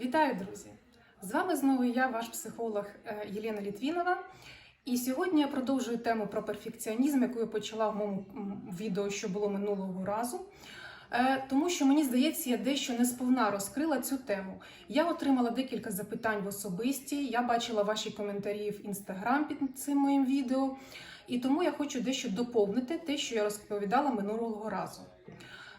Вітаю, друзі! З вами знову я, ваш психолог е, Єлена Літвінова. І сьогодні я продовжую тему про перфекціонізм, яку я почала в моєму відео, що було минулого разу. Е, Тому що мені здається, я дещо не сповна розкрила цю тему. Я отримала декілька запитань в особисті, я бачила ваші коментарі в інстаграм під цим моїм відео. І тому я хочу дещо доповнити те, що я розповідала минулого разу.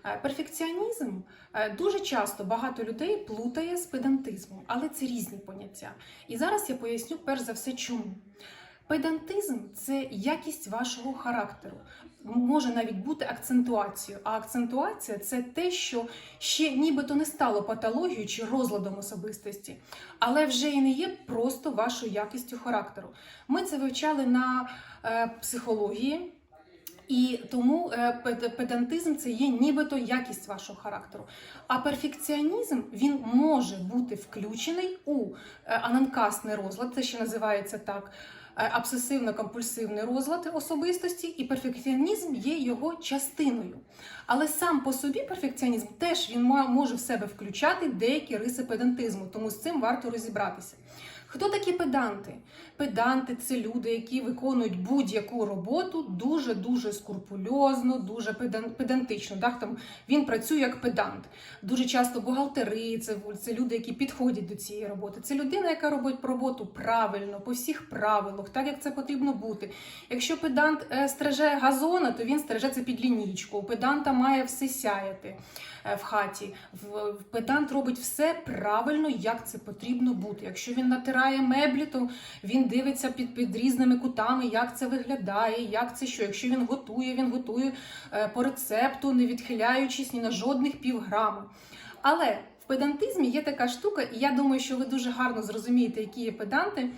Е, Перфекціонізм е, дуже часто багато людей плутає з педантизмом, але це різні поняття. І зараз я поясню перш за все, чому. Педантизм це якість вашого характеру, може навіть бути акцентуацією. А акцентуація це те, що ще нібито не стало патологією чи розладом особистості, але вже і не є просто вашою якістю характеру. Ми це вивчали на е, психології. І тому е, педантизм це є нібито якість вашого характеру. А перфекціонізм він може бути включений у е, ананкасний розлад, це ще називається так. е, Обсесивно-компульсивний розлад особистості, і перфекціонізм є його частиною. Але сам по собі перфекціонізм теж він може в себе включати деякі риси педантизму, тому з цим варто розібратися. Хто такі педанти? Педанти це люди, які виконують будь-яку роботу дуже дуже скрупульозно, дуже педантично. Так, там він працює як педант. Дуже часто бухгалтери, це, це люди, які підходять до цієї роботи. Це людина, яка робить роботу правильно, по всіх правилах, так як це потрібно бути. Якщо педант е, стриже газона, то він стриже це під лінійку. У педанта має все сяяти е, в хаті. Педант робить все правильно, як це потрібно бути. Якщо він натирає меблі, то він дивиться під, під різними кутами, як це виглядає, як це що. Якщо він готує, він готує е, по рецепту, не відхиляючись ні на жодних півграма. Але в педантизмі є така штука, і я думаю, що ви дуже гарно зрозумієте, які є педанти.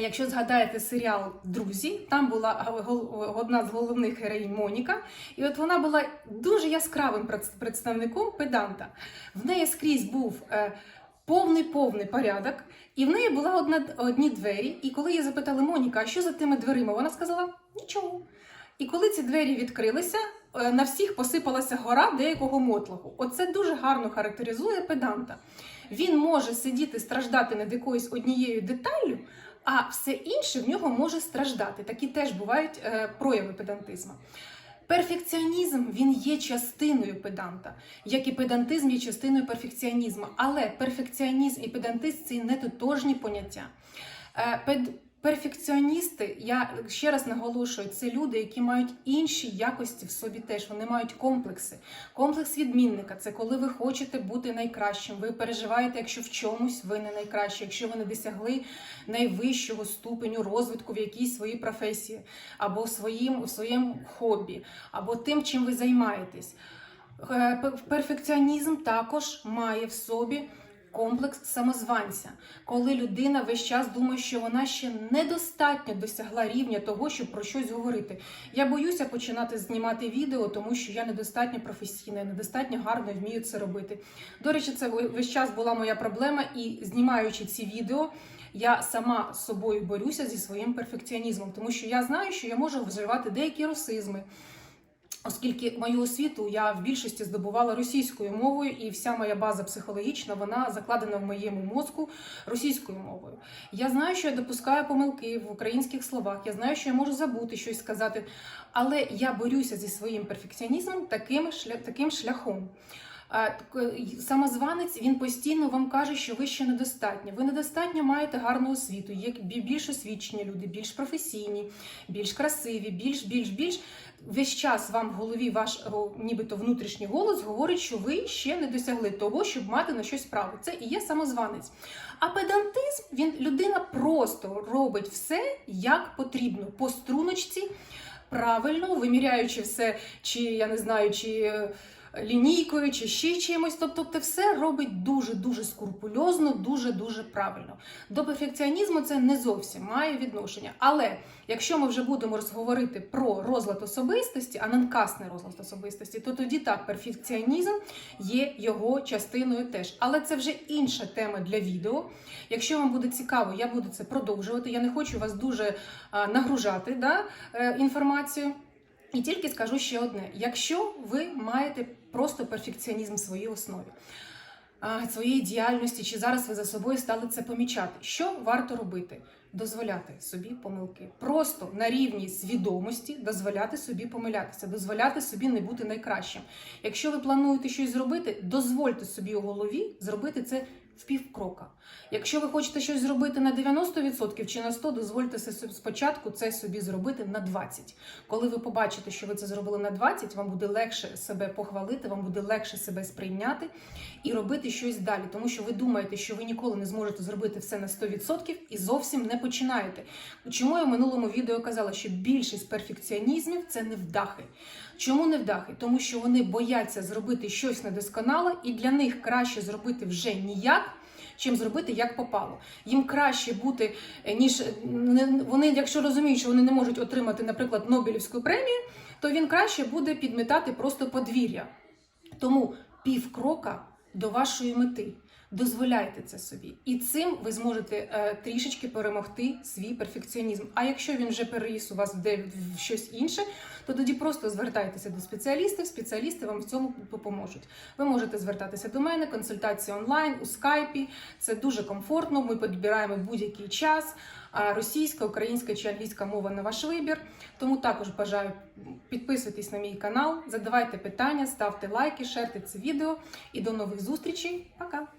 Якщо згадаєте серіал Друзі, там була одна з головних героїнь Моніка, і от вона була дуже яскравим представником педанта. В неї скрізь був е, повний повний порядок, і в неї була одні двері. І коли її запитали Моніка, а що за тими дверима, вона сказала нічого. І коли ці двері відкрилися, е, на всіх посипалася гора деякого мотлоху. Оце дуже гарно характеризує педанта. Він може сидіти страждати над якоюсь однією деталлю, а все інше в нього може страждати. Такі теж бувають е, прояви педантизму. Перфекціонізм він є частиною педанта, як і педантизм є частиною перфекціонізму. Але перфекціонізм і педантизм це не тотожні поняття. Е, пед- Перфекціоністи, я ще раз наголошую, це люди, які мають інші якості в собі теж. Вони мають комплекси. Комплекс відмінника це коли ви хочете бути найкращим. Ви переживаєте, якщо в чомусь ви не найкращі, якщо ви не досягли найвищого ступеню розвитку в якійсь своїй професії, або в своїм, в своєму хобі, або тим, чим ви займаєтесь. Е, Перфекціонізм також має в собі комплекс самозванця, коли людина весь час думає, що вона ще недостатньо досягла рівня того, щоб про щось говорити. Я боюся починати знімати відео, тому що я недостатньо професійна, недостатньо гарно вмію це робити. До речі, це весь час була моя проблема, і знімаючи ці відео. Я сама з собою борюся зі своїм перфекціонізмом, тому що я знаю, що я можу вживати деякі русизми, Оскільки мою освіту я в більшості здобувала російською мовою, і вся моя база психологічна вона закладена в моєму мозку російською мовою. Я знаю, що я допускаю помилки в українських словах. Я знаю, що я можу забути щось сказати, але я борюся зі своїм перфекціонізмом таким, шля- таким шляхом. Так, Самозванець він постійно вам каже, що ви ще недостатньо. Ви недостатньо маєте гарну освіту, є більш освічені люди, більш професійні, більш красиві, більш, більш, більш. Весь час вам в голові ваш нібито внутрішній голос говорить, що ви ще не досягли того, щоб мати на щось право. Це і є самозванець. А педантизм він людина просто робить все як потрібно по струночці, правильно виміряючи все, чи я не знаю, чи. Лінійкою чи ще чимось, тобто це все робить дуже дуже скрупульозно, дуже дуже правильно. До перфекціонізму це не зовсім має відношення. Але якщо ми вже будемо розговорити про розлад особистості, ананкасний розлад особистості, то тоді так, перфекціонізм є його частиною теж. Але це вже інша тема для відео. Якщо вам буде цікаво, я буду це продовжувати. Я не хочу вас дуже а, нагружати да, е, інформацією. І тільки скажу ще одне: якщо ви маєте просто перфекціонізм в своїй основі, своєї діяльності, чи зараз ви за собою стали це помічати. Що варто робити? Дозволяти собі помилки. Просто на рівні свідомості дозволяти собі помилятися, дозволяти собі не бути найкращим. Якщо ви плануєте щось зробити, дозвольте собі у голові зробити це в півкрока. Якщо ви хочете щось зробити на 90% чи на 100%, дозвольте спочатку це собі зробити на 20%. Коли ви побачите, що ви це зробили на 20%, вам буде легше себе похвалити, вам буде легше себе сприйняти і робити щось далі, тому що ви думаєте, що ви ніколи не зможете зробити все на 100% і зовсім не починаєте. Чому я в минулому відео казала, що більшість перфекціонізмів це невдахи. Чому невдахи? Тому що вони бояться зробити щось недосконале, і для них краще зробити вже ніяк. Чим зробити як попало. Їм краще бути, е, ніж е, вони, якщо розуміють, що вони не можуть отримати, наприклад, Нобелівську премію, то він краще буде підмітати просто подвір'я. Тому півкрока до вашої мети. Дозволяйте це собі, і цим ви зможете е, трішечки перемогти свій перфекціонізм. А якщо він вже переріс у вас в, де, в щось інше, то тоді просто звертайтеся до спеціалістів. Спеціалісти вам в цьому допоможуть. Ви можете звертатися до мене, консультації онлайн у скайпі. Це дуже комфортно. Ми підбираємо будь-який час. Російська, українська чи англійська мова на ваш вибір. Тому також бажаю підписуйтесь на мій канал, задавайте питання, ставте лайки, шерте це відео. І до нових зустрічей. Пока!